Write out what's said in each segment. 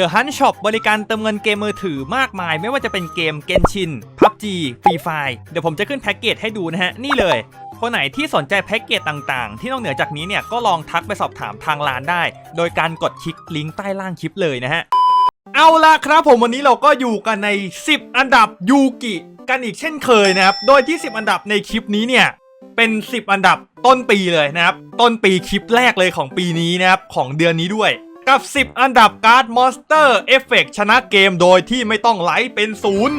The Hunt Shop บริการเติมเงินเกมมือถือมากมาย ไม่ว่าจะเป็นเกม Genshin PUBG Free Fire เดี๋ยวผมจะขึ้นแพ็กเกจให้ดูนะฮะ นี่เลย คนไหนที่สนใจแพ็กเกจต่างๆ ที่นอกเหนือจากนี้เนี่ย ก็ลองทักไปสอบถามทางร้านได้ โดยการกดคลิกลิงก์ใต้ล่างคลิปเลยนะฮะ เอาละครับผมวันนี้เราก็อยู่กันใน 10 อันดับยูกิกันอีกเช่นเคยนะครับโดยที่ 10 อันดับในคลิปนี้เนี่ยเป็น 10 อันดับต้นปีเลยนะครับต้นปีคลิปแรกเลยของปีนี้นะครับของเดือนนี้ด้วย กับ 10 อันดับการ์ดมอนสเตอร์เอฟเฟกชนะเกมโดยที่ไม่ต้องไลฟ์เป็นศูนย์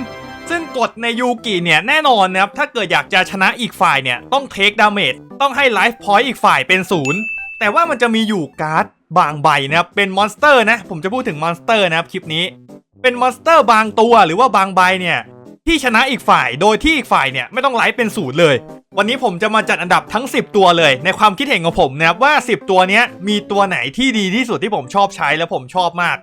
ซึ่งกฎในยูกิเนี่ยแน่นอนนะครับ ถ้าเกิดอยากจะชนะอีกฝ่ายเนี่ย ต้องเทคดาเมจต้องให้ไลฟ์พอยต์อีกฝ่ายเป็นศูนย์แต่ว่ามันจะมีอยู่การ์ดบางใบนะครับ เป็นมอนสเตอร์นะ ผมจะพูดถึงมอนสเตอร์นะครับคลิปนี้ เป็นมอนสเตอร์บางตัวหรือว่าบางใบเนี่ย ที่ชนะอีกฝ่าย โดยที่อีกฝ่ายเนี่ยไม่ต้องไลฟ์เป็นศูนย์เลย วันนี้ผมจะมาจัดอันดับทั้ง 10 ตัวเลย ในความคิดเห็นของผมนะครับว่า 10 ตัวเนี้ยมีตัวไหนที่ดีที่สุดที่ผมชอบใช้และผมชอบมาก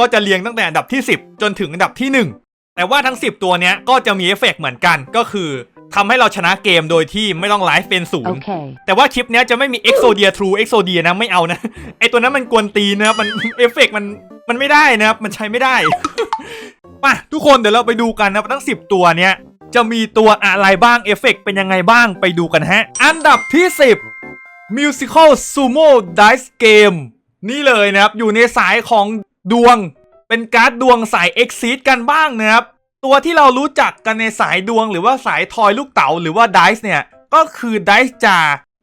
ก็จะเรียงตั้งแต่อันดับที่ 10 จนถึงอันดับที่ 1 แต่ว่าทั้ง 10 ตัวเนี้ยก็จะมีเอฟเฟกต์เหมือนกันก็คือ ทำให้เราชนะเกมโดยที่ไม่ต้องไลฟ์เป็นศูนย์ Okay. แต่ว่าคลิปเนี้ยจะไม่มี Exodia True Exodia นะไม่เอานะ ไอตัวนั้นมันกวนตีนนะครับมันเอฟเฟกต์มันมันไม่ได้นะครับ มันใช้ไม่ได้ มาทุกคนเดี๋ยวเราไปดูกันนะครับทั้ง 10 ตัวเนี้ยจะมีตัวอะไรบ้างเอฟเฟกต์เป็นยังไงบ้างไปดูกันฮะ อันดับที่ 10 Musical Sumo Dice Game นี่เลยนะครับ อยู่ในสายของดวง เป็นการ์ดดวงสาย Exceed กันบ้างนะครับ ตัวที่เรารู้จักกันในสายดวงหรือว่าสายทอยลูกเต๋าหรือว่า Dice เนี่ย ก็คือ Dice จา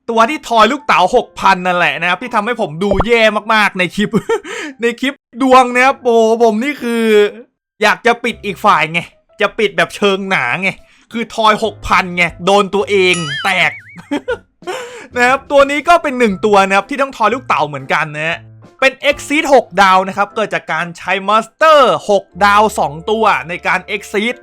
ตัวที่ทอยลูกเต๋า6,000 นั่นแหละนะครับ ที่ทำให้ผมดูแย่มากๆในคลิป ในคลิปดวงเนี่ยโปผมนี่คือ อยากจะปิดอีกฝ่ายไง จะปิดแบบเชิงหนาไง คือทอย 6,000ไง โดนตัวเองแตกนะครับตัวนี้ก็เป็นหนึ่งตัวนะครับที่ต้องทอยลูกเต๋าเหมือนกันนะฮะ เป็น Exceed 6 ดาวนะครับ เกิดจากการใช้มอนสเตอร์ 6 ดาว 2 ตัวในการ Exceed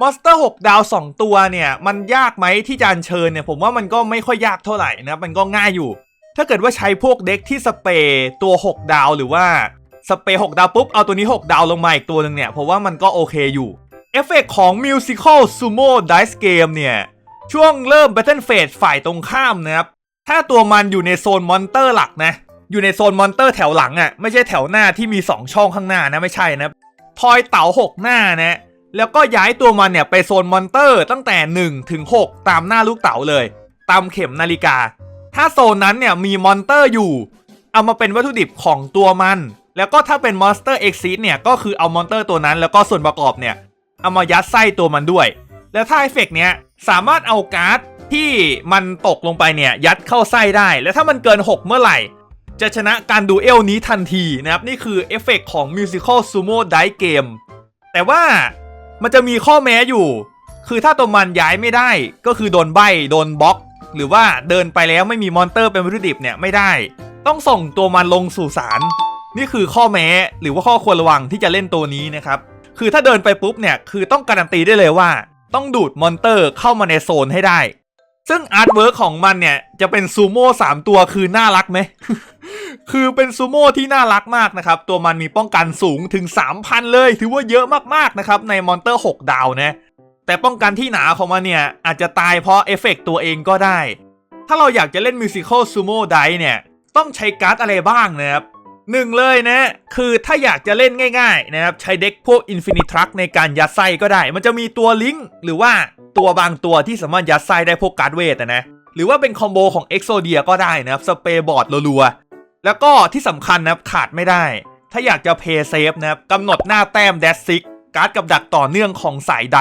มอนสเตอร์ 6 ดาว 2 ตัวเนี่ย มันยากไหมที่จะอัญเชิญเนี่ย ผมว่ามันก็ไม่ค่อยยากเท่าไหร่นะมันก็ง่ายอยู่ ถ้าเกิดว่าใช้พวกเด็กที่สเปรย์ตัว 6 ดาวหรือว่าสเปรย์6ดาวปุ๊บ เอาตัวนี้ 6 ดาวลงมาอีกตัวหนึ่งเนี่ยผมว่ามันก็โอเคอยู่เอฟเฟกต์ของ Musical Sumo Dice Game เนี่ย ช่วงเริ่ม Battle Phase ฝ่ายตรงข้ามนะครับ ถ้าตัวมันอยู่ในโซนมอนเตอร์หลักนะ อยู่ในโซนมอนเตอร์แถวหลังอะ่ะไม่ใช่แถวหน้าที่มี 2 ช่องข้างหน้านะไม่ใช่นะทอยเต๋า6 หน้านะแล้วก็ย้ายตัวมันเนี่ยไปโซนมอนเตอร์ตั้งแต่1ถึง6ตามหน้าลูกเต๋าเลย ตามเข็มนาฬิกา ถ้าโซนนั้นเนี่ยมีมอนเตอร์อยู่ เอามาเป็นวัตถุดิบของตัวมัน แล้วก็ถ้าเป็นมอนสเตอร์เอ็กซิสเนี่ยก็คือเอามอนเตอร์ตัวนั้น แล้วก็ส่วนประกอบเนี่ยเอามายัดไส้ตัวมันด้วย แล้วถ้าเอฟเฟกต์เนี้ยสามารถเอาการ์ดที่มันตกลงไปเนี่ยยัดเข้าไส้ได้ แล้วถ้ามันเกิน 6 เมื่อไหร่ จะชนะการดูเอลนี้ทันทีนะครับ นี่คือเอฟเฟกต์ของ Musical Sumo Dice Game แต่ว่ามันจะมีข้อแม้อยู่ คือถ้าตัวมันย้ายไม่ได้ก็คือโดนใบโดนบล็อก หรือว่าเดินไปแล้วไม่มีมอนเตอร์เป็นวัตถุดิบเนี่ยไม่ได้ ต้องส่งตัวมันลงสู่ศาลนี่คือข้อแม้หรือว่าข้อควรระวังที่จะเล่นตัวนี้นะครับคือถ้าเดินไปปุ๊บเนี่ยคือต้องการันตีได้เลยว่า ต้องดูดมอนเตอร์เข้ามาในโซนให้ได้ ซึ่งอาร์ตเวิร์กของมันเนี่ย จะเป็นซูโม่สามตัวคือน่ารักไหม คือเป็นซูโม่ที่น่ารักมากนะครับ ตัวมันมีป้องกันสูงถึง 3,000 เลย ถือว่าเยอะมากๆนะครับ ในมอนเตอร์ 6 ดาวนะ แต่ป้องกันที่หนาของมันเนี่ย อาจจะตายเพราะเอฟเฟกต์ตัวเองก็ได้ ถ้าเราอยากจะเล่นมิวสิค l ลซูโม่ไดเนี่ย ต้องใช้การ์ดอะไรบ้างนะครับหนึ่งเลยนะ คือถ้าอยากจะเล่นง่าย ๆ นะครับ ใช้เด็กพวก Infinity Truck ในการยัดไส้ก็ได้ มันจะมีตัวลิงก์หรือว่า ตัวบางตัวที่สามารถยัดไส้ได้พวกการ์ดเวทอะนะ หรือว่าเป็นคอมโบของ Exodia ก็ได้นะครับ สเปรย์บอร์ดรัวๆ แล้วก็ที่สำคัญนะครับขาดไม่ได้ ถ้าอยากจะเพย์เซฟนะครับกำหนดหน้าแต้ม d ด s ซิกการ์ดกับดักต่อเนื่องของสายได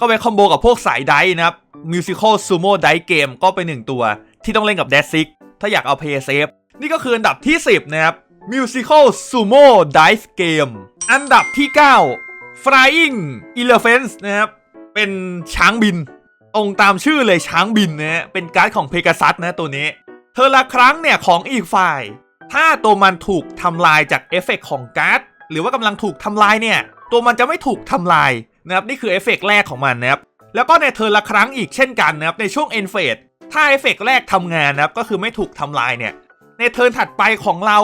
ก็ไปคอมโบกับพวกสายไดนะครับ Musical Sumo Dice Game ก็เป็นหนึ่งตัว ที่ต้องเล่นกับ d ด s ซิกถ้าอยากเอาเพย์เซฟนี่ก็คืออันดับที่ 10 นะครับ Musical Sumo Dice Game อันดับที่ 9 Flying Elephants นะครับ เป็นช้างบิน องค์ตามชื่อเลยช้างบินนะฮะเป็นการ์ดของเพก a ซัสนะตัวนี้ เธอละครั้งเนี่ยของอีกฝ่าย ถ้าตัวมันถูกทำลายจากเอฟเฟกต์ของการ์ดหรือว่ากำลังถูกทำลายเนี่ย ตัวมันจะไม่ถูกทำลายนะครับนี่คือเอฟเฟกต์แรกของมันนะครับแล้วก็ในเธอละครั้งอีกเช่นกันนะครับในช่วงเอนเฟดถ้าเอฟเฟกต์แรกทำงานนะครับก็คือไม่ถูกทำลายเนี่ยในเทิร์นถัดไปของเรา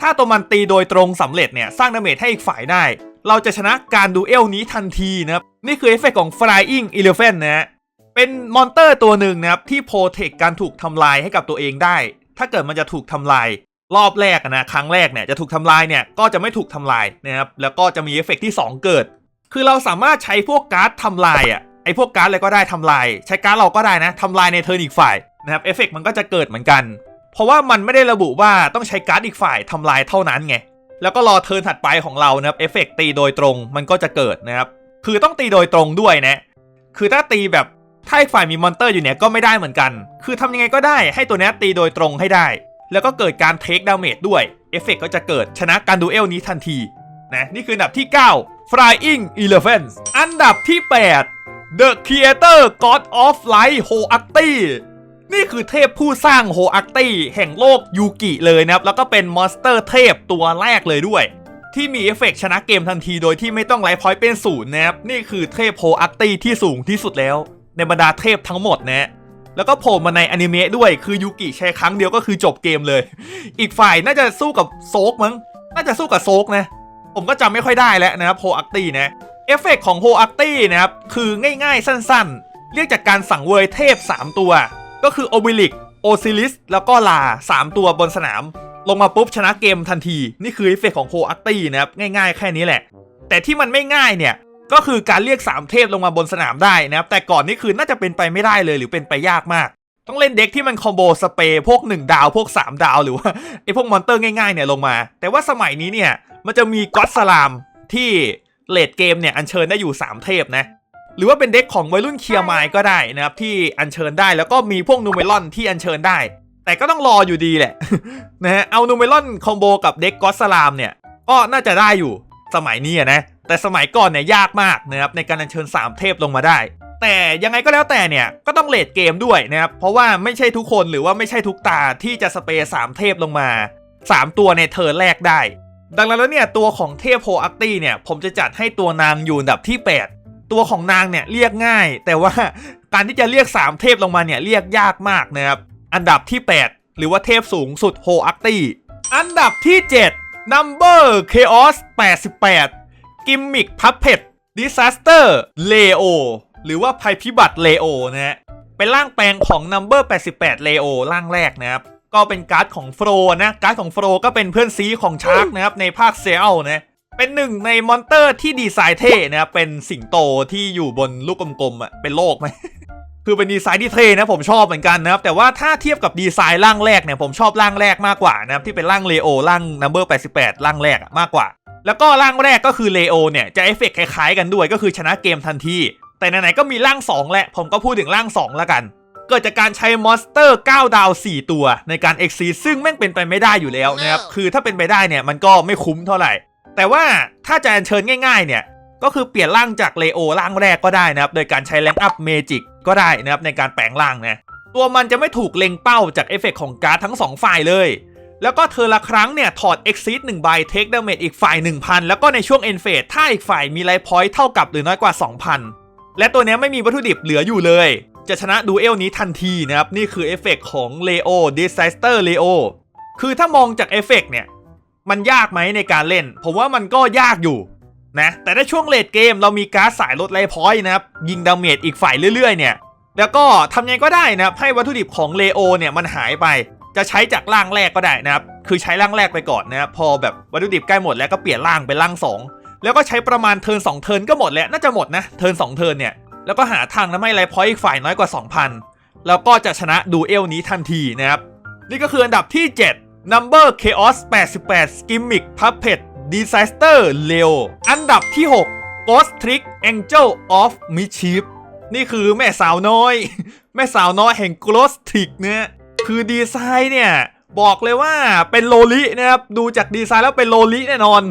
ถ้าตัวมันตีโดยตรงสำเร็จเนี่ยสร้างดาเมจให้อีกฝ่ายได้ เราจะชนะการดูเอลนี้ทันทีนะครับนี่คือเอฟเฟกต์ของ Flying Elephant นะฮะเป็นมอนเตอร์ตัวหนึ่งนะครับที่โปรเทคการถูกทำลายให้กับตัวเองได้ ถ้าเกิดมันจะถูกทำลายรอบแรกนะครั้งแรกเนี่ยจะถูกทำลายเนี่ยก็จะไม่ถูกทำลายนะครับแล้วก็จะมีเอฟเฟกต์ที่ 2 เกิด คือเราสามารถใช้พวกการ์ดทำลายอะไอพวกการ์ดอะไรก็ได้ทำลาย ใช้การ์ดเราก็ได้นะทำลายในเทิร์นอีกฝ่ายนะครับเอฟเฟกต์มันก็จะเกิดเหมือนกัน เพราะว่ามันไม่ได้ระบุว่าต้องใช้การ์ดอีกฝ่ายทำลายเท่านั้นไง แล้วก็รอเทิร์นถัดไปของเรานะครับเอฟเฟกต์ตีโดยตรงมันก็จะเกิดนะครับ คือต้องตีโดยตรงด้วยนะ คือถ้าตีแบบถ้าอีกฝ่ายมีมอนเตอร์อยู่เนี่ยก็ไม่ได้เหมือนกัน คือทำยังไงก็ได้ให้ตัวนี้ตีโดยตรงให้ได้ แล้วก็เกิดการเทคดาเมจด้วยเอฟเฟกต์ก็จะเกิดชนะการดูเอลนี้ทันทีนะนี่คืออันดับที่ 9 Flying Elephants อันดับที่ 8 The Creator God of Light h o a k t i นี่คือเทพผู้สร้างโฮอักตี้แห่งโลกยูกิเลยนะครับ แล้วก็เป็นมอนสเตอร์เทพตัวแรกเลยด้วย ที่มีเอฟเฟกต์ชนะเกมทันทีโดยที่ไม่ต้องไลฟ์พอยต์เป็นศูนย์นะครับ นี่คือเทพโฮอักตี้ที่สูงที่สุดแล้ว ในบรรดาเทพทั้งหมดนะแล้วก็โผล่มาในอนิเมะด้วยคือยูกิใช้ครั้งเดียวก็คือจบเกมเลย อีกฝ่ายน่าจะสู้กับโซกมั้งน่าจะสู้กับโซกนะ ผมก็จำไม่ค่อยได้แล้วนะครับโฮอักตี้นะเอฟเฟกต์ของโฮอักตี้นะครับคือง่ายๆสั้นๆ เรียกจากการสั่งเวยเทพ 3 ตัว ก็คือโอบิลิกโอซิลิสแล้วก็ลา 3 ตัวบนสนาม ลงมาปุ๊บชนะเกมทันที นี่คือเอฟเฟกของโฮอักตี้นะครับ ง่ายๆ แค่นี้แหละ แต่ที่มันไม่ง่ายเนี่ย ก็คือการเรียก 3 เทพลงมาบนสนามได้นะครับ แต่ก่อนนี่คือน่าจะเป็นไปไม่ได้เลยหรือเป็นไปยากมาก ต้องเล่นเด็กที่มันคอมโบสเปรย์พวก 1 ดาวพวก 3 ดาวหรือว่าไอพวกมอนเตอร์ง่ายๆเนี่ยลงมา แต่ว่าสมัยนี้เนี่ยมันจะมีก็อดสลามที่เลดเกมเนี่ยอัญเชิญได้อยู่ 3 เทพนะ หรือว่าเป็นเด็กของวัยรุ่นเคียร์ไมก็ได้นะครับที่อัญเชิญได้แล้วก็มีพวกนูเมลอนที่อัญเชิญได้ แต่ก็ต้องรออยู่ดีแหละนะฮะเอานูเมลอนคอมโบกับเด็กก็อสลามเนี่ยก็น่าจะได้อยู่สมัยนี้นะแต่สมัยก่อนเนี่ยยากมากนะครับในการอัญเชิญ 3 เทพลงมาได้ แต่ยังไงก็แล้วแต่เนี่ยก็ต้องเลดเกมด้วยนะครับเพราะว่าไม่ใช่ทุกคนหรือว่าไม่ใช่ทุกตาที่จะสเปรย์สามเทพลงมา 3 ตัวในเทิร์นแรกได้ ดังนั้นแล้วเนี่ยตัวของเทพโฮอักตี้เนี่ยผมจะจัดให้ตัวนางอยู่อันดับที่ 8 ตัวของนางเนี่ยเรียกง่าย แต่ว่าการที่จะเรียก 3 เทพลงมาเนี่ยเรียกยากมากนะครับ อันดับที่ 8 หรือว่าเทพสูงสุดโฮอักตี้อันดับที่ 7 Number Chaos 88 Gimmick Puppet Disaster Leo หรือว่าภัยพิบัติ Leo นะฮะเป็นร่างแปลงของ Number 88 Leo ร่างแรกนะครับก็เป็นการ์ดของโฟรนะการ์ดของโฟรก็เป็นเพื่อนซีของชาร์กนะครับในภาคเซลนะ เป็นหนึ่งในมอนเตอร์ที่ดีไซน์เท่นะครับเป็นสิงโตที่อยู่บนลูกกลมๆอะเป็นโลกไหมคือเป็นดีไซน์ที่เท่นะผมชอบเหมือนกันนะครับแต่ว่าถ้าเทียบกับดีไซน์ร่างแรกเนี่ยผมชอบร่างแรกมากกว่านะครับที่เป็นร่างเลโอร่าง Number 88ร่างแรกมากกว่า แล้วก็ร่างแรกก็คือเลโอเนี่ยจะเอฟเฟกต์คล้ายๆกันด้วยก็คือชนะเกมทันทีแต่ไหนๆก็มีร่าง 2 แหละ ผมก็พูดถึงร่าง 2 แล้วกัน เกิดจากการใช้มอนสเตอร์ 9 ดาว 4 ตัวในการเอ็กซีซึ่งแม่งเป็นไปไม่ได้อยู่แล้วนะครับคือถ้าเป็นไปได้เนี่ยมันก็ไม่คุ้มเท่าไหร่ แต่ว่าถ้าจะเชิญง่ายๆ เนี่ย ก็คือเปลี่ยนร่างจากเลโอร่างแรกก็ได้นะครับ โดยการใช้แรงอัพเมจิกก็ได้นะครับในการแปลงร่างนะ ตัวมันจะไม่ถูกเล็งเป้าจากเอฟเฟกต์ของการ์ดทั้ง 2 ฝ่ายเลย แล้วก็เธอละครั้งเนี่ย ถอด Exit 1ใบ Take Damage อีกฝ่าย 1,000 แล้วก็ในช่วง End Phase ถ้าอีกฝ่ายมีไลฟ์พอยต์เท่ากับหรือน้อยกว่า 2,000 และตัวนี้ไม่มีวัตถุดิบเหลืออยู่เลย จะชนะดูเอลนี้ทันทีนะครับนี่คือเอฟเฟกต์ของ Leo Disaster Leo คือถ้ามองจากเอฟเฟกต์เนี่ย มันยากไหมในการเล่น ผมว่ามันก็ยากอยู่นะแต่ในช่วงเลดเกมเรามีการ์ดสายลดไลพอยต์นะครับยิงดาเมจอีกฝ่ายเรื่อยๆเนี่ยแล้วก็ทำยังไงก็ได้นะครับให้วัตถุดิบของเลโอเนี่ยมันหายไป จะใช้จากร่างแรกก็ได้นะครับคือใช้ร่างแรกไปก่อนนะครับพอแบบวัตถุดิบใกล้หมดแล้วก็เปลี่ยนร่างเป็นร่าง 2 แล้วก็ใช้ประมาณเทิร์น2เทิร์นก็หมดแล้วน่าจะหมดนะเทิร์น2เทิร์นเนี่ยแล้วก็หาทางทำให้ไลพอยต์อีกฝ่ายน้อยกว่า 2,000 แล้วก็จะชนะดูเอลนี้ทันทีนะครับนี่ก็คืออันดับที่ 7 Number Chaos 88 Gimmick Puppet Disaster Leo อันดับที่ 6 Ghost Trick Angel of Mischief นี่คือแม่สาวน้อย แม่สาวน้อยแห่ง Ghost Trick เนี่ยคือดีไซน์เนี่ย บอกเลยว่าเป็นโลลินะครับ ดูจากดีไซน์แล้วเป็นโลลิแน่นอน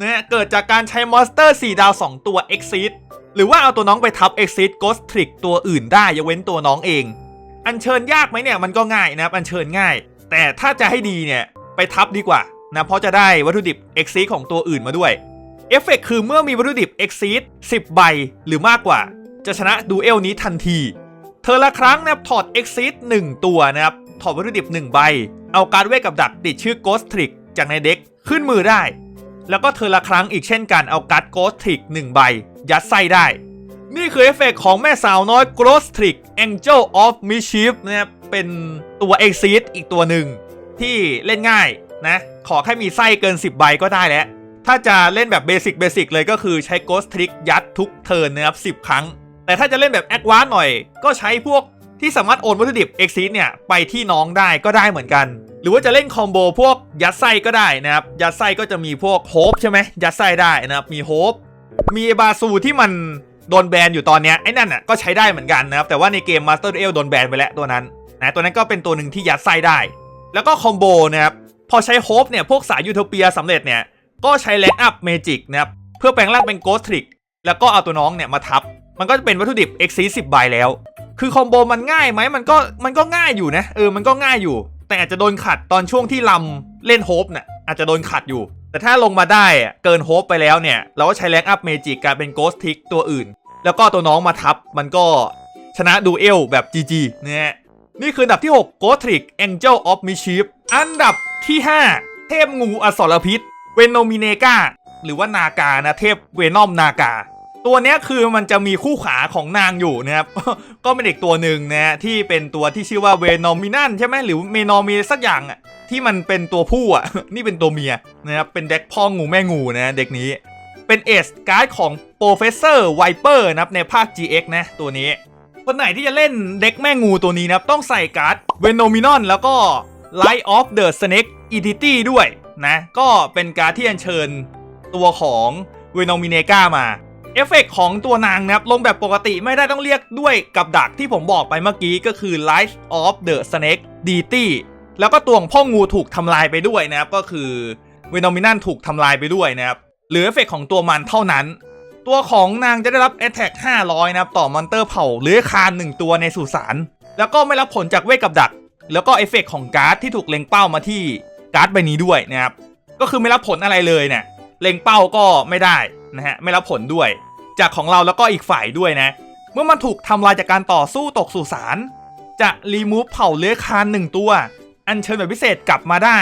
นะเกิดจากการใช้มอนสเตอร์ 4 ดาว 2 ตัว Exit หรือว่าเอาตัวน้องไปทับ Exit Ghost Trick ตัวอื่นได้ยกเว้นตัวน้องเอง อัญเชิญยากไหมเนี่ยมันก็ง่ายนะครับ อัญเชิญง่าย แต่ถ้าจะให้ดีเนี่ย ไปทับดีกว่านะเพราะจะได้วัตถุดิบ Exit ของตัวอื่นมาด้วยเอฟเฟกคือเมื่อมีวัตถุดิบ Exit 10ใบหรือมากกว่า จะชนะดูเอลนี้ทันที เธอละครั้งนะครับถอด Exit 1ตัวนะครับ ถอดวัตถุดิบ1ใบ เอาการเวทกับดักติดชื่อ Ghost Trick จากในเด็กขึ้นมือได้ แล้วก็เธอละครั้งอีกเช่นกันเอาการ์ด Ghost Trick 1ใบ ยัดไส้ได้ นี่คือเอฟเฟกของแม่สาวน้อย Ghost Trick Angel of Mischief นะครับ เป็นตัว Exit อีกตัวหนึ่งที่เล่นง่ายนะ ขอแค่มีไส้เกิน 10 ใบก็ได้แล้ว ถ้าจะเล่นแบบเบสิกเบสิกเลยก็คือใช้ Ghost Trick ยัดทุกเทิร์นนะครับ 10 ครั้ง แต่ถ้าจะเล่นแบบแอดวานซ์หน่อย ก็ใช้พวกที่สามารถโอนวัตถุดิบ Exit เนี่ย ไปที่น้องได้ก็ได้เหมือนกัน หรือว่าจะเล่นคอมโบพวกยัดไส้ก็ได้นะครับ ยัดไส้ก็จะมีพวกโฮปใช่ไหมยัดไส้ได้นะครับ มีโฮป มีบาซูที่มันโดนแบนอยู่ตอนเนี้ยไอ้นั่นอะก็ใช้ได้เหมือนกันนะครับ แต่ว่าในเกม Master Duel โดนแบนไปแล้วตัวนั้น นะตัวนั้นก็เป็นตัวหนึ่งที่ยัดไส้ได้ แล้วก็คอมโบนะครับพอใช้โฮปเนี่ยพวกสายยูโทเปียสำเร็จเนี่ยก็ใช้แลกอัพเมจิกนะครับเพื่อแปลงร่างเป็นโกสทริกแล้วก็เอาตัวน้องเนี่ยมาทับ มันก็จะเป็นวัตถุดิบ x 1 0ใบแล้ว คือคอมโบมันง่ายไหมมันก็มันก็ง่ายอยู่นะเออมันก็ง่ายอยู่ แต่อาจจะโดนขัดตอนช่วงที่ลำเล่นโฮปเนี่ยอาจจะโดนขัดอยู่ แต่ถ้าลงมาได้เกินโฮปไปแล้วเนี่ย เราก็ใช้แลกอัพเมจิกกลายเป็นโกสทิกตัวอื่น แล้วก็ตัวน้องมาทับมันก็ชนะดูเอลแบบ GG นะฮะ นี่คืออันดับที่ 6 g o t r i c Angel of Mischief อันดับที่ 5 เทพงูอสรพิษ เวนโนมิเนกาหรือว่านากานะเทพเวนอมนากา ตัวนี้คือมันจะมีคู่ขาของนางอยู่นะครับ ก็เป็นเด็กตัวหนึ่งนะฮะที่เป็นตัวที่ชื่อว่าเวนอมินันใช่ไหมหรือเมนอมีสักอย่างอะที่มันเป็นตัวผู้อะ นี่เป็นตัวเมียนะครับ เป็นเด็กพ่องูแม่งูนะเด็กนี้ เป็นเอสการ์ดของโปรเฟสเซอร์ไวเปอร์นะครับในภาค GX นะตัวนี้ คนไหนที่จะเล่นเด็กแม่งูตัวนี้นะครับ ต้องใส่การ์ดเวนโนมินอนแล้วก็ Light of the Snake Entity ด้วยนะ ก็เป็นการ์ดที่อัญเชิญตัวของเวนโนมิเนกามา เอฟเฟกต์ของตัวนางนะครับ ลงแบบปกติไม่ได้ต้องเรียกด้วยกับดักที่ผมบอกไปเมื่อกี้ก็คือ Light of the Snake Deity แล้วก็ตัวของพ่องูถูกทำลายไปด้วยนะครับ ก็คือเวนโนมินันถูกทำลายไปด้วยนะครับเหลือเอฟเฟกต์ของตัวมันเท่านั้น ตัวของนางจะได้รับ Attack 500 นะครับ ต่อมอนเตอร์เผ่าเลื้อยคาน1ตัวในสุสานแล้วก็ไม่รับผลจากเวทกับดัก แล้วก็เอฟเฟกต์ของการ์ดที่ถูกเล็งเป้ามาที่การ์ดใบนี้ด้วยนะครับ ก็คือไม่รับผลอะไรเลยเนี่ยเล็งเป้าก็ไม่ได้นะฮะไม่รับผลด้วย จากของเราแล้วก็อีกฝ่ายด้วยนะ เมื่อมันถูกทำลายจากการต่อสู้ตกสุสานจะรีมูฟเผ่าเลื้อยคานหนึ่งตัว อัญเชิญแบบพิเศษกลับมาได้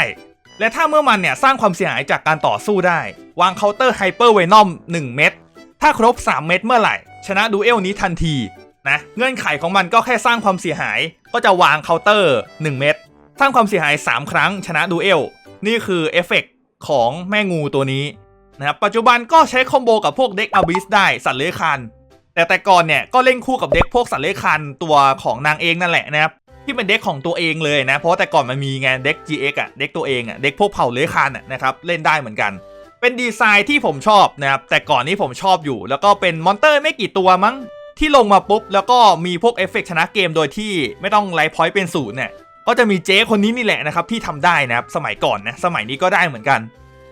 และถ้าเมื่อมันเนี่ยสร้างความเสียหายจากการต่อสู้ได้ วางเคาน์เตอร์ไฮเปอร์เวนอม1เม็ด ถ้าครบ 3 เม็ดเมื่อไหร่ ชนะดูเอลนี้ทันทีนะเงื่อนไขของมันก็แค่สร้างความเสียหายก็จะวางเคาน์เตอร์ 1 เม็ดสร้างความเสียหาย 3 ครั้งชนะดูเอลนี่คือเอฟเฟกต์ของแม่งูตัวนี้นะครับปัจจุบันก็ใช้คอมโบกับพวกเด็กอ b บิสได้สัตว์เลื้อยคลานแต่แต่ก่อนเนี่ยก็เล่นคู่กับเด็กพวกสัตว์เลื้อยคลานตัวของนางเองนั่นแหละนะครับที่เป็นเด็กของตัวเองเลยนะเพราะแต่ก่อนมันมีไงเด็ก GX อะเด็กตัวเองอะเด็กพวกเผ่าเลื้อยคลานอะนะครับเล่นได้เหมือนกัน เป็นดีไซน์ที่ผมชอบนะครับแต่ก่อนนี้ผมชอบอยู่ แล้วก็เป็นมอนเตอร์ไม่กี่ตัวมั้ง ที่ลงมาปุ๊บ แล้วก็มีพวกเอฟเฟกต์ชนะเกมโดยที่ไม่ต้องไลฟ์พอยต์เป็นศูนย์เนี่ยก็จะมีเจ๊คนนี้นี่แหละนะครับที่ทำได้นะครับสมัยก่อนนะสมัยนี้ก็ได้เหมือนกัน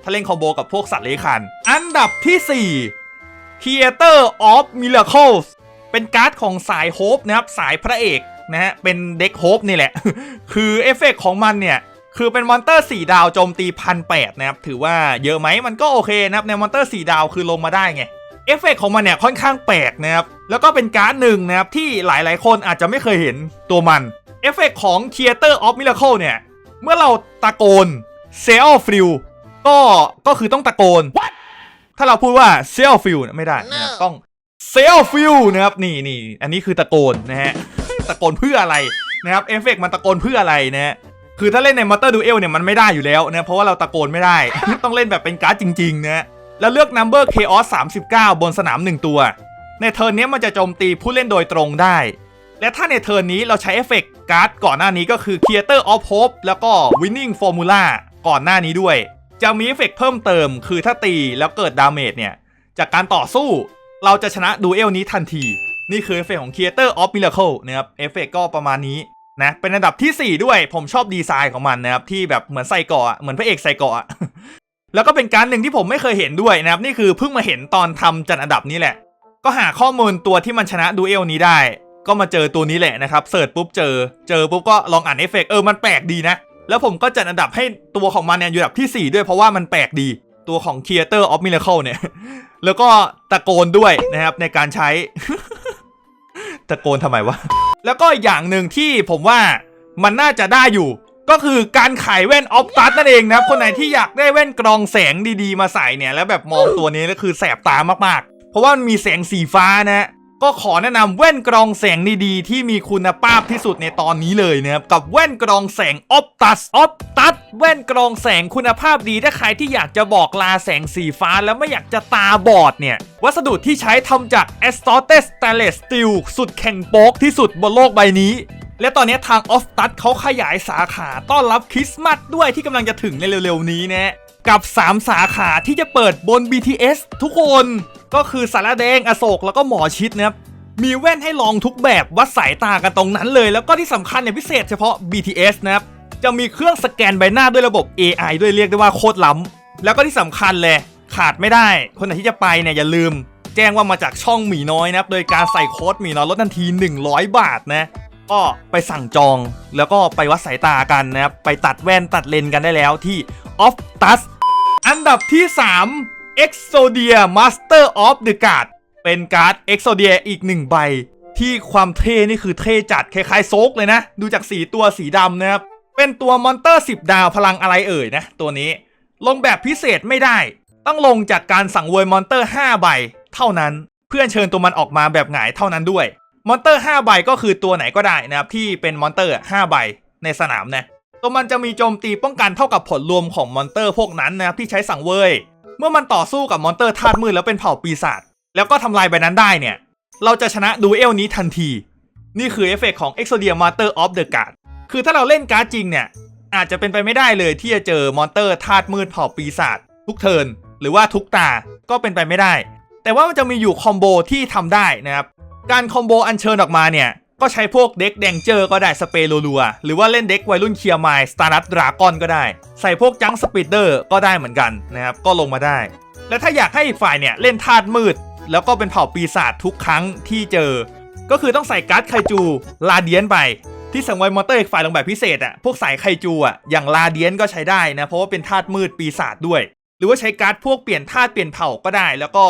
ถ้าเล่นคอมโบกับพวกสัตว์เลื้อยคลานอันดับที่4 Theater of Miracles เป็นการ์ดของสายโฮปนะครับสายพระเอกนะฮะเป็นเด็กโฮปนี่แหละ คือเอฟเฟกต์ของมันเนี่ย คือเป็นมอนเตอร์ 4 ดาวโจมตีพันแนะครับ ถือว่าเยอะไหมมันก็โอเคนะครับในมอนเตอร์ 4 ดาวคือลงมาได้ไงเอฟเฟกต์ของมันเนี่ยค่อนข้างแปลกนะครับ แล้วก็เป็นการ์ดหนึ่งนะครับ ที่หลายๆ คนอาจจะไม่เคยเห็นตัวมันเอฟเฟกต์ของ Theater of Miracle เนี่ย เมื่อเราตะโกน s e l f i l ก็ก็คือต้องตะโกนถ้าเราพูดว่า s e l f i l ไม่ได้นะครับต้อง s e l f i l นะครับนี่นี่อันนี้คือตะโกนนะฮะตะโกนเพื่ออะไรนะครับเอฟเฟกต์มันตะโกนเพื่ออะไรนะฮะ คือถ้าเล่นในมัตเตอร์ดูเอลเนี่ยมันไม่ได้อยู่แล้วนะเพราะว่าเราตะโกนไม่ได้ ต้องเล่นแบบเป็นการ์ดจริงๆนะแล้วเลือก Number Chaos 39 บนสนาม 1 ตัว ในเทิร์นนี้มันจะโจมตีผู้เล่นโดยตรงได้ และถ้าในเทิร์นนี้เราใช้เอฟเฟกต์การ์ดก่อนหน้านี้ก็คือ Creator of Hope แล้วก็ Winning Formula ก่อนหน้านี้ด้วย จะมีเอฟเฟกต์เพิ่มเติม คือถ้าตีแล้วเกิดดาเมจเนี่ยจากการต่อสู้เราจะชนะดูเอลนี้ทันที นี่คือเอฟเฟกต์ของ Creator of Miracle นะครับเอฟเฟกต์ก็ประมาณนี้ นะเป็นอันดับทีสี่ 4 ด้วยผมชอบดีไซน์ของมันนะครับที่แบบเหมือนใส่เกาะเหมือนพระเอกใส่เกาะแล้วก็เป็นการหนึ่งที่ผมไม่เคยเห็นด้วยนะครับนี่คือเพิ่งมาเห็นตอนทำจัดอันดับนี้แหละ ก็หาข้อมูลตัวที่มันชนะดูเอลนี้ได้ ก็มาเจอตัวนี้แหละนะครับเสิร์ชปุ๊บเจอ เจอปุ๊บก็ลองอ่านเอฟเฟกต์เออมันแปลกดีนะ แล้วผมก็จัดอันดับให้ตัวของมันเนี่ยอยู่อันดับทีสี่ 4 ด้วยเพราะว่ามันแปลกดีตัวของ Creator of Miracle เนี่ย แล้วก็ตะโกนด้วยนะครับในการใช้ ตะโกนทำไมวะ แล้วก็อีกอย่างหนึ่งที่ผมว่ามันน่าจะได้อยู่ ก็คือการขายแว่นออฟตัสนั่นเองนะครับ คนไหนที่อยากได้แว่นกรองแสงดีๆ มาใส่เนี่ย แล้วแบบมองตัวนี้แล้วคือแสบตามากๆ เพราะว่ามันมีแสงสีฟ้านะ ก็ขอแนะนำแว่นกรองแสงดีๆ ที่มีคุณภาพที่สุดในตอนนี้เลยนะครับกับแว่นกรองแสง Optus Optus แว่นกรองแสงคุณภาพดีถ้าใครที่อยากจะบอกลาแสงสีฟ้าแล้วไม่อยากจะตาบอดเนี่ย วัสดุที่ใช้ทำจาก a s t o t e Stainless Steel สุดแข็งโป๊กที่สุดบนโลกใบนี้และตอนนี้ทาง o f t u s เขาขยายสาขาต้อนรับคริสต์มาสด้วยที่กำลังจะถึงในเร็วๆนี้นะ กับ 3 สาขาที่จะเปิดบน BTS ทุกคนก็คือสารแดงอโศกแล้วก็หมอชิดนะครับมีแว่นให้ลองทุกแบบวัดสายตากันตรงนั้นเลย แล้วก็ที่สำคัญเนี่ยพิเศษเฉพาะ BTS นะครับจะมีเครื่องสแกนใบหน้าด้วยระบบ AI ด้วยเรียกได้ว่าโคตรล้ำแล้วก็ที่สำคัญเลยขาดไม่ได้ คนไหนที่จะไปเนี่ยอย่าลืม แจ้งว่ามาจากช่องหมีน้อยนะครับโดยการใส่โค้ดหมีน้อยลดทันที 100 บาทนะก็ไปสั่งจองแล้วก็ไปวัดสายตากันนะครับไปตัดแว่นตัดเลนกันได้แล้วที่ Optus อันดับที่ 3 Exodia Master of the Guard เป็นการ์ด Exodia อีกหนึ่งใบ ที่ความเท่นี่คือเท่จัดคล้ายๆโซกเลยนะ ดูจากสีตัวสีดำนะครับ เป็นตัวมอนเตอร์ 10 ดาวพลังอะไรเอ่ยนะ ตัวนี้ลงแบบพิเศษไม่ได้ ต้องลงจากการสั่งเวยมอนเตอร์ 5 ใบ เท่านั้นเพื่อเชิญตัวมันออกมาแบบหงายเท่านั้นด้วยมอนเตอร์ 5 ใบก็คือตัวไหนก็ได้นะครับที่เป็นมอนเตอร์ 5 ใบในสนามนะ ตัวมันจะมีโจมตีป้องกันเท่ากับผลรวมของมอนเตอร์พวกนั้นนะครับที่ใช้สังเวย เมื่อมันต่อสู้กับมอนเตอร์ธาตุมืดแล้วเป็นเผ่าปีศาจแล้วก็ทำลายใบนั้นได้เนี่ย เราจะชนะดูเอลนี้ทันที นี่คือเอฟเฟกต์ของ Exodia Master of the Guard คือถ้าเราเล่นการ์ดจริงเนี่ย อาจจะเป็นไปไม่ได้เลยที่จะเจอมอนเตอร์ธาตุมืดเผ่าปีศาจทุกเทินหรือว่าทุกตาก็เป็นไปไม่ได้ แต่ว่ามันจะมีอยู่คอมโบที่ทำได้นะครับการคอมโบอัญเชิญออกมาเนี่ย ก็ใช้พวกเด็กแดงเจอร์ก็ได้สเปรรัวๆหรือว่าเล่นเด็กวัยรุ่นเคียร์ไมล์สตาร์นัทดราก้อนก็ได้ ใส่พวกจังสปีดเดอร์ก็ได้เหมือนกันนะครับก็ลงมาได้ และถ้าอยากให้อีกฝ่ายเนี่ยเล่นธาตุมืด แล้วก็เป็นเผ่าปีศาจทุกครั้งที่เจอ ก็คือต้องใส่การ์ดไคจูลาเดียนไปที่สังเวยมอเตอร์อีกฝ่ายลงแบบพิเศษอะพวกสายไคจูอะอย่างลาเดียนก็ใช้ได้นะเพราะว่าเป็นธาตุมืดปีศาจด้วย หรือว่าใช้การ์ดพวกเปลี่ยนธาตุเปลี่ยนเผ่าก็ได้ แล้วก็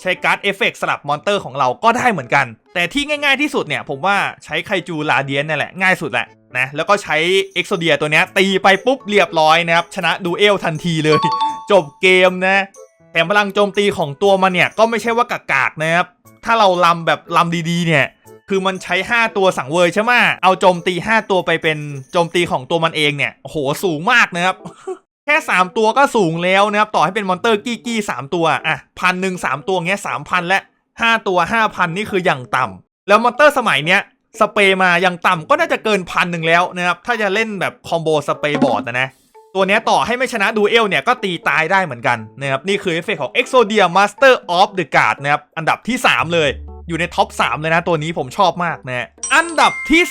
ใช้การ์ดเอฟเฟกต์สลับมอนเตอร์ของเราก็ได้เหมือนกัน แต่ที่ง่ายๆที่สุดเนี่ย ผมว่าใช้ไคจูลาเดียนนี่แหละ ง่ายสุดแหละนะแล้วก็ใช้เอ็กโซเดียตัวเนี้ยตีไปปุ๊บเรียบร้อยนะครับ ชนะดูเอลทันทีเลย จบเกมนะแถมพลังโจมตีของตัวมันเนี่ย ก็ไม่ใช่ว่ากากๆนะครับ ถ้าเราลำแบบลำดีๆ เนี่ย คือมันใช้ 5 ตัวสังเวยใช่ไหมเอาโจมตี 5 ตัวไปเป็นโจมตีของตัวมันเองเนี่ยโหสูงมากนะครับ แค่ 3 ตัวก็สูงแล้วนะครับ ต่อให้เป็นมอนเตอร์กี้กี้สามตัว อะพันหนึ่งสามตัวเงี้ยสามพันและ5ตัว5,000นี่คืออย่างต่ำแล้วมอนเตอร์สมัยเนี้ยสเปย์มาอย่างต่ำก็น่าจะเกินพันหนึ่งแล้วนะครับ ถ้าจะเล่นแบบคอมโบสเปย์บอร์ดนะนะตัวเนี้ยต่อให้ไม่ชนะดูเอลเนี่ยก็ตีตายได้เหมือนกันนะครับนี่คือเอฟเฟกต์ของ Exodia Master of the Guard นะครับอันดับที่ 3 เลย อยู่ในท็อป 3 เลยนะ ตัวนี้ผมชอบมากนะ อันดับที่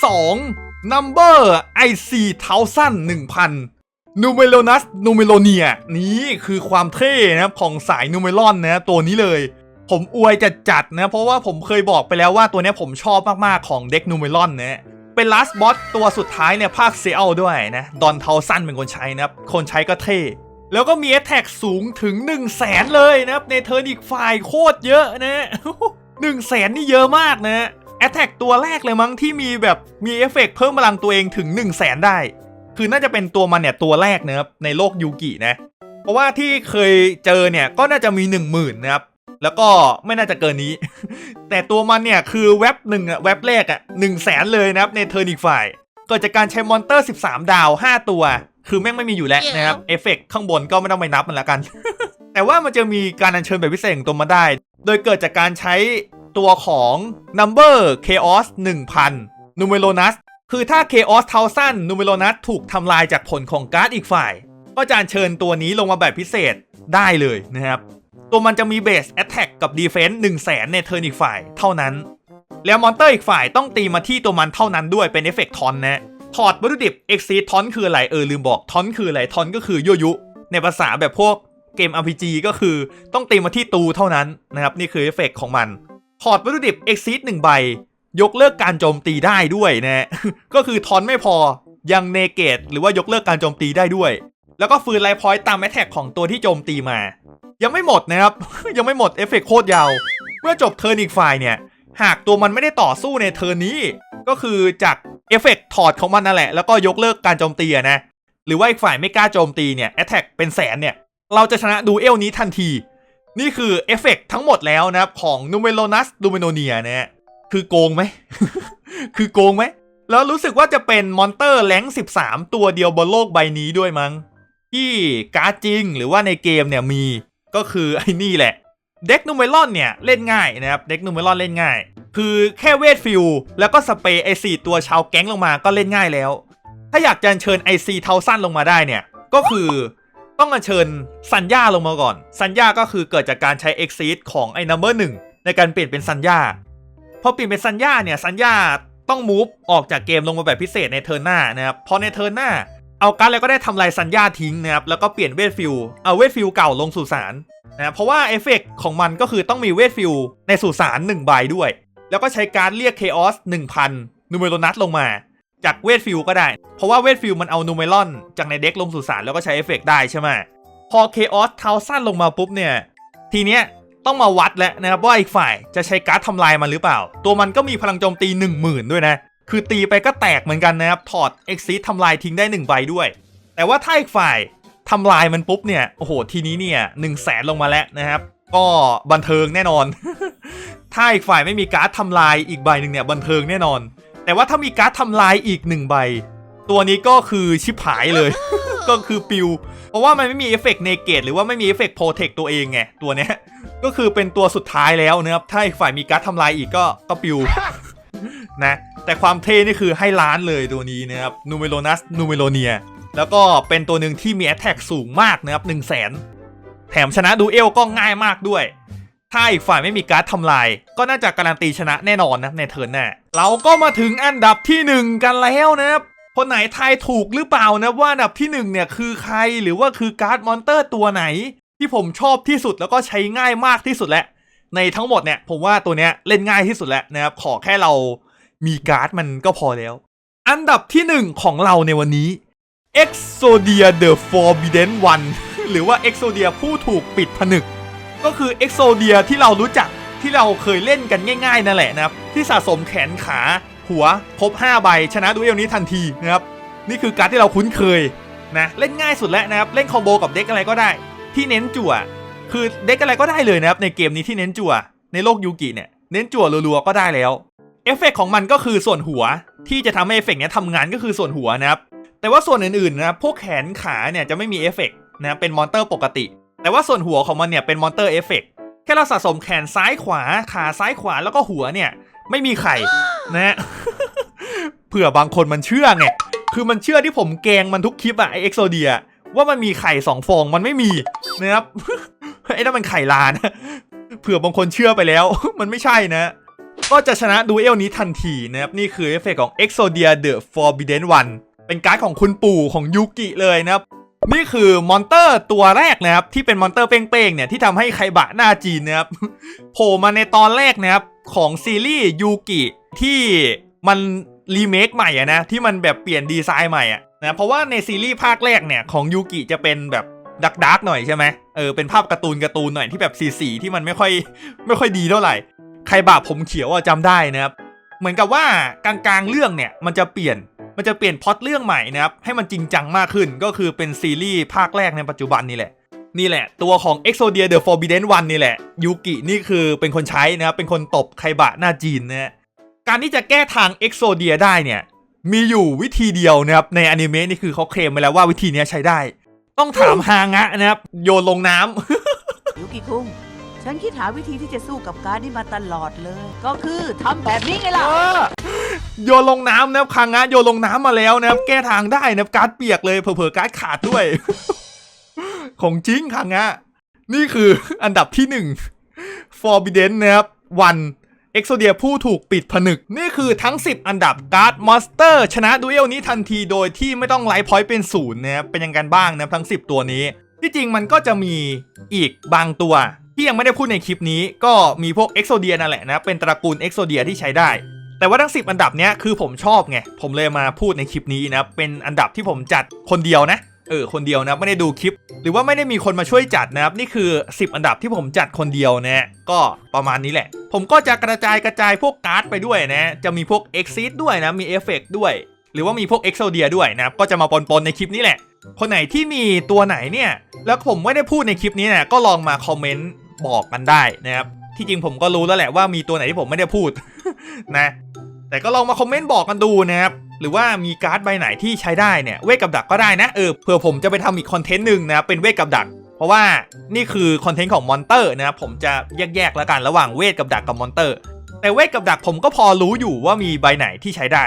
2 Number IC 1000 1000 นูเมโลนัสนูเมโลเนียนี่คือความเท่นะครับของสายนูเมลอนนะตัวนี้เลย ผมอวยจัดจัดๆนะเพราะว่าผมเคยบอกไปแล้วว่าตัวนี้ผมชอบมากๆของเด็กนูเมลอนนะเป็นลาสบอสตัวสุดท้ายเนี่ยภาคเซลด้วยนะ ดอนเทาสั้นเป็นคนใช้นะครับ คนใช้ก็เท่ แล้วก็มี a อ t แทกสูงถึง 1 0 0 0 0แสนเลยนะครับ ในเทิร์นอีกฝ่ายโคตรเยอะนะ1 0 0 0 0แสนนี่เยอะมากนะแอ t แทกตัวแรกเลยมั้งที่มีแบบมีเอฟเฟกต์เพิ่มพลังตัวเองถึง 1 0 0 0 0แสนได้ คือน่าจะเป็นตัวมันเนี่ยตัวแรกนะครับในโลกยูกินะ เพราะว่าที่เคยเจอเนี่ยก็น่าจะมี 1 0,000นะครับแล้วก็ไม่น่าจะเกินนี้ แต่ตัวมันเนี่ยคือเว็บหนึ่งอะเว็บแรกอะหนึ่งแสนเลยนะครับในเทอร์นอีกฝ่ายเกิดจากการใช้มอนเตอร์ 13 ดาว 5 ตัว คือแม่งไม่มีอยู่แล้วนะครับเอฟเฟกต์ข้างบนก็ไม่ต้องไปนับมันละกัน แต่ว่ามันจะมีการอัญเชิญแบบพิเศษของตัวมาได้ โดยเกิดจากการใช้ตัวของ Number Chaos 1000 Numeronus คือถ้า Chaos เทาสั้น Numeronus ถูกทำลายจากผลของการ์ดอีกฝ่าย ก็จะอัญเชิญตัวนี้ลงมาแบบพิเศษได้เลยนะครับ ตัวมันจะมีเบส Attack กับ Defense 1 0 0 0 0แสนในเทิร์นอีกฝ่ายเท่านั้น แล้วมอนเตอร์อีกฝ่ายต้องตีมาที่ตัวมันเท่านั้นด้วยเป็นเอฟเฟกต์ทอนนะถอดวัตถุดิบ Exceed ทอนคืออะไรเออลืมบอกทอนคืออะไรทอนก็คือยั่วยุ ในภาษาแบบพวกเกม RPG ก็คือต้องตีมาที่ตูเท่านั้นนะครับนี่คือเอฟเฟกต์ของมันถอดวัตถุดิบ Exceed 1ใบ ยกเลิกการโจมตีได้ด้วยนะก็คือทอนไม่พอยังเนเกตหรือว่ายกเลิกการโจมตีได้ด้วย แล้วก็ฟื้นไลฟ์พอยต์ตามแมทแท็กของตัวที่โจมตีมา ยังไม่หมดนะครับ ยังไม่หมดเอฟเฟกต์โคตรยาว เมื่อจบเทิร์นอีกฝ่ายเนี่ย หากตัวมันไม่ได้ต่อสู้ในเทิร์นนี้ ก็คือจากเอฟเฟกต์ถอดของมันนั่นแหละ แล้วก็ยกเลิกการโจมตีนะ หรือว่าอีกฝ่ายไม่กล้าโจมตีเนี่ยแอตแทกเป็นแสนเนี่ย เราจะชนะดูเอลนี้ทันที นี่คือเอฟเฟกต์ทั้งหมดแล้วนะครับของนูเมโลนัสลูเมโนเนียนะฮะ คือโกงไหม คือโกงไหม แล้วรู้สึกว่าจะเป็นมอนเตอร์แรง13 ตัวเดียวบนโลกใบนี้ด้วยมั้ง ที่การ์ดจริงหรือว่าในเกมเนี่ยมีก็คือไอ้นี่แหละ เด็กนูเมลอนเนี่ยเล่นง่ายนะครับ เด็กนูเมลอนเล่นง่าย คือแค่เวทฟิลแล้วก็สเปรย์ไอซีตัวชาวแก๊งลงมาก็เล่นง่ายแล้ว ถ้าอยากจะอัญเชิญไอซีเทาสั้นลงมาได้เนี่ย ก็คือต้องเชิญสัญญาลงมาก่อน สัญญาก็คือเกิดจากการใช้ Exceed ของไอ้ number หนึ่งในการเปลี่ยนเป็นสัญญา พอเปลี่ยนเป็นสัญญาเนี่ยสัญญาต้องมูฟออกจากเกมลงมาแบบพิเศษในเทิร์นหน้านะครับพอในเทิร์นหน้าเอาการดแล้วก็ได้ทำลายสัญญาทิ้งนะครับแล้วก็เปลี่ยนเวทฟิลเอาเวทฟิลเก่าลงสู่สารนะเพราะว่าเอฟเฟกต์ของมันก็คือต้องมีเวทฟิลในสู่สาร1ใบด้วย แล้วก็ใช้การเรียกเคออส1000นูเมโรนัสลงมา จากเวทฟิลก็ได้ เพราะว่าเวทฟิลมันเอานูเมลอน จากในเด็กลงสู่สารแล้วก็ใช้เอฟเฟกต์ได้ใช่ไหมพอเคออสเทาสั้นลงมาปุ๊บเนี่ย ทีเนี้ย ต้องมาวัดแล้วนะครับว่าอีกฝ่ายจะใช้การ์ดทำลายมันหรือเปล่า ตัวมันก็มีพลังโจมตี 10,000 ด้วยนะ คือตีไปก็แตกเหมือนกันนะครับ ถอด e x i t ทำลายทิ้งได้1ใบด้วย แต่ว่าถ้าอีกฝ่ายทำลายมันปุ๊บเนี่ย โอ้โห ทีนี้เนี่ย1 0 0 0 0แสนลงมาแล้วนะครับ ก็บันเทิงแน่นอน ถ้าอีกฝ่ายไม่มีการ์ดทำลายอีกใบหนึ่งเนี่ยบันเทิงแน่นอน แต่ว่าถ้ามีการ์ดทำลายอีกหนึ่งใบ ตัวนี้ก็คือชิบหายเลย ก็คือปิว ราะว่ามันไม่มีเอฟเฟกต์เนเกตหรือว่าไม่มีเอฟเฟกต์โปรเทคตัวเองไงตัวเนี้ยก็คือเป็นตัวสุดท้ายแล้วนะครับถ้าอีกฝ่ายมีการ์ดทำลายอีกก็ก็ปิวนะแต่ความเท่นี่คือให้ล้านเลยตัวนี้นะครับนูเมโรนัสนูเมโรเนียแล้วก็เป็นตัวหนึ่งที่มีแอตแทกสูงมากนะครับ1 0 0 0 0แสนแถมชนะดูเอลก็ง่ายมากด้วย ถ้าอีกฝ่ายไม่มีการ์ดทำลาย ก็น่าจะการันตีชนะแน่นอนนะในเทิร์นหน้าเราก็มาถึงอันดับที่ 1 กันแล้วนะครับ คนไหนทายถูกหรือเปล่านะว่าอันดับที่1เนี่ยคือใครหรือว่าคือการ์ดมอนเตอร์ตัวไหน ที่ผมชอบที่สุดแล้วก็ใช้ง่ายมากที่สุดแหล้วในทั้งหมดเนี่ยผมว่าตัวเนี้ยเล่นง่ายที่สุดแล้วนะครับขอแค่เรามีการ์ดมันก็พอแล้ว อันดับที่ 1 ของเราในวันนี้ Exodia the Forbidden One หรือว่า Exodia ผู้ถูกปิดผนึก ก็คือ Exodia ที่เรารู้จักที่เราเคยเล่นกันง่าย ๆนั่นแหละนะครับที่สะสมแขนขา หัวครบ5ใบชนะดูเอลนี้ทันทีนะครับนี่คือการดที่เราคุ้นเคยนะเล่นง่ายสุดแล้วนะครับเล่นคอมโบกับเด็กอะไรก็ได้ ที่เน้นจั่ว คือเด็กอะไรก็ได้เลยนะครับในเกมนี้ที่เน้นจั่ว ในโลกยูกิเนี่ยเน้นจั่วรัวๆก็ได้แล้วเอฟเฟกต์ของมันก็คือส่วนหัวที่จะทำให้เอฟเฟกต์เนี้ยทำงานก็คือส่วนหัวนะครับแต่ว่าส่วนอื่นๆนะพวกแขนขาเนี่ยจะไม่มีเอฟเฟกต์นะเป็นมอนเตอร์ปกติ แต่ว่าส่วนหัวของมันเนี่ยเป็นมอนเตอร์เอฟเฟกต์แค่เราสะสมแขนซ้ายขวาขาซ้ายขวาแล้วก็หัวเนี่ยไม่มีไข่ นะฮะเผื่อบางคนมันเชื่อไง คือมันเชื่อที่ผมแกงมันทุกคลิปอะไอเอ็กโซเดียว่ามันมีไข่สองฟองมันไม่มีนะครับไอ้นั่นมันไข่ลานเผื่อบางคนเชื่อไปแล้ว มันไม่ใช่นะ ก็จะชนะดูเอลนี้ทันทีนะครับ นี่คือเอฟเฟกต์ของ Exodia the Forbidden One เป็นการ์ดของคุณปู่ของยูกิเลยนะครับ นี่คือมอนเตอร์ตัวแรกนะครับ ที่เป็นมอนเตอร์เป้งๆเนี่ยที่ทำให้ไคบะหน้าจีนนะครับโผล่มาในตอนแรกนะครับ ของซีรีส์ยูกิที่มันรีเมคใหม่อะนะ ที่มันแบบเปลี่ยนดีไซน์ใหม่อะนะเพราะว่าในซีรีส์ภาคแรกเนี่ยของยูกิจะเป็นแบบดักดักหน่อยใช่ไหมเออเป็นภาพการ์ตูนการ์ตูนหน่อยที่แบบสีสีที่มันไม่ค่อยไม่ค่อยดีเท่าไหร่ใครบาปผมเขียวอะจำได้นะครับเหมือนกับว่ากลางๆเรื่องเนี่ยมันจะเปลี่ยนมันจะเปลี่ยนพล็อตเรื่องใหม่นะครับให้มันจริงจังมากขึ้นก็คือเป็นซีรีส์ภาคแรกในปัจจุบันนี่แหละ นี่แหละ ตัวของ Exodia the Forbidden One นี่แหละยูกินี่คือเป็นคนใช้นะครับเป็นคนตบไคบะหน้าจีนนะฮะการที่จะแก้ทาง Exodia ได้เนี่ย มีอยู่วิธีเดียวนะครับในอนิเมะนี่คือเขาเคลมไปแล้วว่าวิธีเนี้ยใช้ได้ ต้องถามฮางะนะครับโยนลงน้ำยุกิคุงฉันคิดหาวิธีที่จะสู้กับการดนี้มาตลอดเลย ก็คือทำแบบนี้ไงล่ะโยนลงน้ำนะครับคางงะโยนลงน้ำมาแล้วนะครับแก้ทางได้นะครับการ์ดเปียกเลยเผลอๆการ์ดขาดด้วย ของจริงคางงะนี่คืออันดับที่หนึ่ง Forbidden นะครับวันเอ็กโซเดียผู้ถูกปิดผนึก นี่คือทั้ง 10 อันดับการ์ดมอนสเตอร์ชนะดูเอลนี้ทันทีโดยที่ไม่ต้องไลฟ์พอยต์เป็นศูนย์นะครับเป็นยังไงบ้างนะครับทั้ง 10 ตัวนี้ ที่จริงมันก็จะมีอีกบางตัว ที่ยังไม่ได้พูดในคลิปนี้ ก็มีพวกเอ็กโซเดียนั่นแหละนะเป็นตระกูลเอ็กโซเดียที่ใช้ได้ แต่ว่าทั้ง 10 อันดับเนี้ยคือผมชอบไงผมเลยมาพูดในคลิปนี้นะเป็นอันดับที่ผมจัดคนเดียวนะ เออคนเดียวนะไม่ได้ดูคลิป หรือว่าไม่ได้มีคนมาช่วยจัดนะครับนี่คือ 10 อันดับที่ผมจัดคนเดียวนะก็ประมาณนี้แหละ ผมก็จะกระจายกระจายพวกการ์ดไปด้วยนะจะมีพวก Exit ด้วยนะมีเอฟเฟกด้วย หรือว่ามีพวก Exodia ด้วยนะครับก็จะมาปนๆในคลิปนี้แหละ คนไหนที่มีตัวไหนเนี่ยแล้วผมไม่ได้พูดในคลิปนี้นี่ยก็ลองมาคอมเมนต์บอกกันได้นะครับที่จริงผมก็รู้แล้วแหละว่ามีตัวไหนที่ผมไม่ได้พูดนะ แต่ก็ลองมาคอมเมนต์บอกกันดูนะครับหรือว่ามีการ์ดใบไหนที่ใช้ได้เนี่ยเวทกับดักก็ได้นะเออเผื่อผมจะไปทำอีกคอนเทนต์หนึ่งนะครับเป็นเวทกับดัก เพราะว่านี่คือคอนเทนต์ของมอนเตอร์นะครับผมจะแยกๆแล้วกันระหว่างเวทกับดักกับมอนเตอร์ แต่เวทกับดักผมก็พอรู้อยู่ว่ามีใบไหนที่ใช้ได้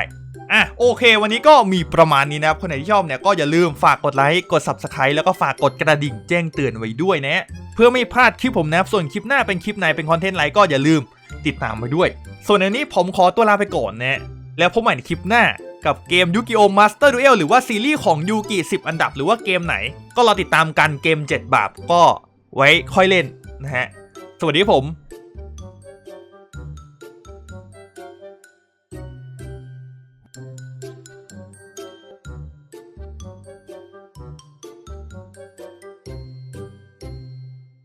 อะโอเค วันนี้ก็มีประมาณนี้นะครับคนไหนที่ชอบเนี่ยก็อย่าลืมฝากกดไลค์กด Subscribe แล้วก็ฝากกดกระดิ่งแจ้งเตือนไว้ด้วยนะเพื่อไม่พลาดคลิปผมนะครับส่วนคลิปหน้าเป็นคลิปไหนเป็นคอนเทนต์อะไรก็อย่าลืม ติดตามไปด้วย ส่วนในนี้ผมขอตัวลาไปก่อนนะแล้วพบใหม่ในคลิปหน้ากับเกมยูกิโอมาสเตอร์ดูเอลหรือว่าซีรีส์ของยูกิ10 อันดับหรือว่าเกมไหน ก็รอติดตามกันเกม 7 บาปก็ไว้ค่อยเล่นนะฮะ สวัสดีผม